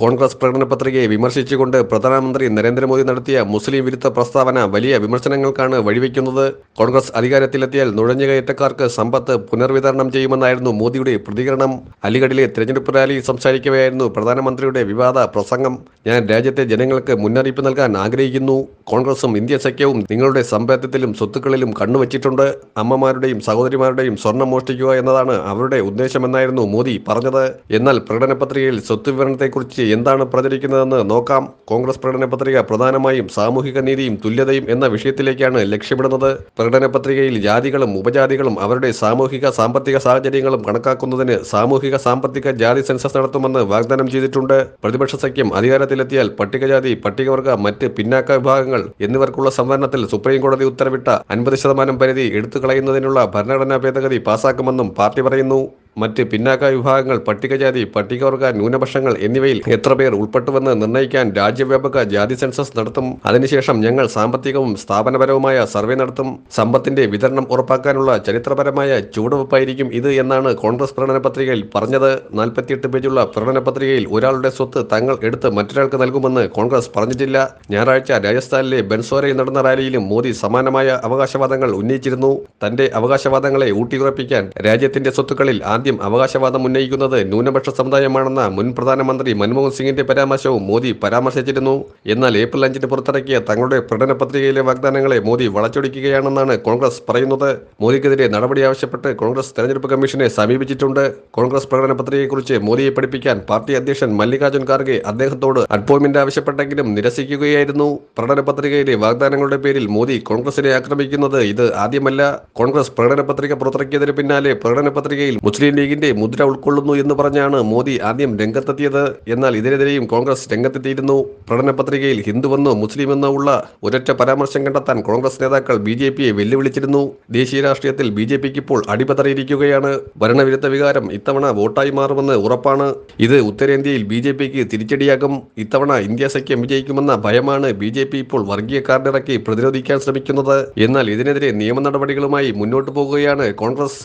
കോൺഗ്രസ് പ്രകടന പത്രികയെ വിമർശിച്ചുകൊണ്ട് പ്രധാനമന്ത്രി നരേന്ദ്രമോദി നടത്തിയ മുസ്ലിം വിരുദ്ധ പ്രസ്താവന വലിയ വിമർശനങ്ങൾക്കാണ് വഴിവെക്കുന്നത്. കോൺഗ്രസ് അധികാരത്തിലെത്തിയാൽ നുഴഞ്ഞുകയറ്റക്കാർക്ക് സമ്പത്ത് പുനർവിതരണം ചെയ്യുമെന്നായിരുന്നു മോദിയുടെ പ്രതികരണം. അലിഗഡിലെ തെരഞ്ഞെടുപ്പ് റാലി സംസാരിക്കവെയായിരുന്നു പ്രധാനമന്ത്രിയുടെ വിവാദ പ്രസംഗം. ഞാൻ രാജ്യത്തെ ജനങ്ങൾക്ക് മുന്നറിയിപ്പ് നൽകാൻ ആഗ്രഹിക്കുന്നു. കോൺഗ്രസും ഇന്ത്യ സഖ്യവും നിങ്ങളുടെ സമ്പാദ്യത്തിലും സ്വത്തുക്കളിലും കണ്ണുവച്ചിട്ടുണ്ട്. അമ്മമാരുടെയും സഹോദരിമാരുടെയും സ്വർണം മോഷ്ടിക്കുക എന്നതാണ് അവരുടെ ഉദ്ദേശമെന്നായിരുന്നു മോദി പറഞ്ഞത്. എന്നാൽ പ്രകടന പത്രികയിൽ സ്വത്ത് വിവരണത്തെക്കുറിച്ച് എന്താണ് പ്രചരിക്കുന്നതെന്ന് നോക്കാം. കോൺഗ്രസ് പ്രകടന പത്രിക പ്രധാനമായും സാമൂഹിക നീതിയും തുല്യതയും എന്ന വിഷയത്തിലേക്കാണ് ലക്ഷ്യമിടുന്നത്. പ്രകടന പത്രികയിൽ ജാതികളും ഉപജാതികളും അവരുടെ സാമൂഹിക സാമ്പത്തിക സാഹചര്യങ്ങളും കണക്കാക്കുന്നതിന് സാമൂഹിക സാമ്പത്തിക ജാതി സെൻസസ് നടത്തുമെന്ന് വാഗ്ദാനം ചെയ്തിട്ടുണ്ട്. പ്രതിപക്ഷ സഖ്യം അധികാരത്തിലെത്തിയാൽ പട്ടികജാതി പട്ടികവർഗ മറ്റ് പിന്നാക്ക വിഭാഗങ്ങൾ എന്നിവർക്കുള്ള സംവരണത്തിൽ സുപ്രീംകോടതി ഉത്തരവിട്ട അൻപത് ശതമാനം പരിധി എടുത്തു കളയുന്നതിനുള്ള ഭരണഘടനാ ഭേദഗതി പാസാക്കുമെന്നും പാർട്ടി പറയുന്നു. മറ്റ് പിന്നാക്ക വിഭാഗങ്ങൾ പട്ടികജാതി പട്ടികവർഗ ന്യൂനപക്ഷങ്ങൾ എന്നിവയിൽ എത്ര പേർ ഉൾപ്പെട്ടുവെന്ന് നിർണയിക്കാൻ രാജ്യവ്യാപക ജാതി സെൻസസ് നടത്തും. അതിനുശേഷം ഞങ്ങൾ സാമ്പത്തികവും സ്ഥാപനപരവുമായ സർവേ നടത്തും. സമ്പത്തിന്റെ വിതരണം ഉറപ്പാക്കാനുള്ള ചരിത്രപരമായ ചുവടുവെപ്പായിരിക്കും ഇത് എന്നാണ് കോൺഗ്രസ് പ്രകടന പത്രികയിൽ പറഞ്ഞത്. നാൽപ്പത്തിയെട്ട് പേജുള്ള പ്രകടന പത്രികയിൽ ഒരാളുടെ സ്വത്ത് തങ്ങൾ എടുത്ത് മറ്റൊരാൾക്ക് നൽകുമെന്ന് കോൺഗ്രസ് പറഞ്ഞിട്ടില്ല. ഞായറാഴ്ച രാജസ്ഥാനിലെ ബെൻസോരയിൽ നടന്ന റാലിയിലും മോദി സമാനമായ അവകാശവാദങ്ങൾ ഉന്നയിച്ചിരുന്നു. തന്റെ അവകാശവാദങ്ങളെ ഊട്ടിയുറപ്പിക്കാൻ രാജ്യത്തിന്റെ സ്വത്തുക്കളിൽ ആദ്യം അവകാശവാദം ഉന്നയിക്കുന്നത് ന്യൂനപക്ഷ സമുദായമാണെന്ന മുൻ പ്രധാനമന്ത്രി മൻമോഹൻ സിംഗിന്റെ പരാമർശവും മോദി പരാമർശിച്ചിരുന്നു. എന്നാൽ ഏപ്രിൽ അഞ്ചിന് പുറത്തിറക്കിയ തങ്ങളുടെ പ്രകടന പത്രികയിലെ വാഗ്ദാനങ്ങളെ മോദി വളച്ചൊടിക്കുകയാണെന്നാണ് കോൺഗ്രസ് പറയുന്നത്. മോദിക്കെതിരെ നടപടി ആവശ്യപ്പെട്ട് കോൺഗ്രസ് തെരഞ്ഞെടുപ്പ് കമ്മീഷനെ സമീപിച്ചിട്ടുണ്ട്. കോൺഗ്രസ് പ്രകടന പത്രികയെക്കുറിച്ച് മോദിയെ പഠിപ്പിക്കാൻ പാർട്ടി അധ്യക്ഷൻ മല്ലികാർജുൻ ഖാർഗെ അദ്ദേഹത്തോട് അപ്പോയിന്റ്മെന്റ് ആവശ്യപ്പെട്ടെങ്കിലും നിരസിക്കുകയായിരുന്നു. പ്രകടന പത്രികയിലെ വാഗ്ദാനങ്ങളുടെ പേരിൽ മോദി കോൺഗ്രസിനെ ആക്രമിക്കുന്നത് ഇത് ആദ്യമല്ല. കോൺഗ്രസ് പ്രകടന പത്രിക പുറത്തിറക്കിയതിന് പിന്നാലെ പ്രകടന പത്രികയിൽ മുസ്ലിം ലീഗിന്റെ മുദ്ര ഉൾക്കൊള്ളുന്നു എന്ന് പറഞ്ഞാണ് മോദി ആദ്യം രംഗത്തെത്തിയത്. എന്നാൽ ഇതിനെതിരെയും കോൺഗ്രസ് രംഗത്തെത്തിയിരുന്നു. പ്രകടന പത്രികയിൽ ഹിന്ദുവെന്നോ മുസ്ലിമെന്നോ ഉള്ള ഒരൊറ്റ പരാമർശം കണ്ടെത്താൻ കോൺഗ്രസ് നേതാക്കൾ ബി ജെ പിയെ വെല്ലുവിളിച്ചിരുന്നു. ദേശീയ രാഷ്ട്രീയത്തിൽ ബി ജെ പിക്ക് ഇപ്പോൾ അടിപതറിയിരിക്കുകയാണ്. ഭരണവിരുദ്ധ വികാരം ഇത്തവണ വോട്ടായി മാറുമെന്ന് ഉറപ്പാണ്. ഇത് ഉത്തരേന്ത്യയിൽ ബി ജെ പിക്ക് തിരിച്ചടിയാകും. ഇത്തവണ ഇന്ത്യ സഖ്യം വിജയിക്കുമെന്ന ഭയമാണ് ബി ജെ പി ഇപ്പോൾ വർഗീയ കാർഡിറക്കി പ്രതിരോധിക്കാൻ ശ്രമിക്കുന്നത്. എന്നാൽ ഇതിനെതിരെ നിയമ നടപടികളുമായി മുന്നോട്ടു പോകുകയാണ് കോൺഗ്രസ്.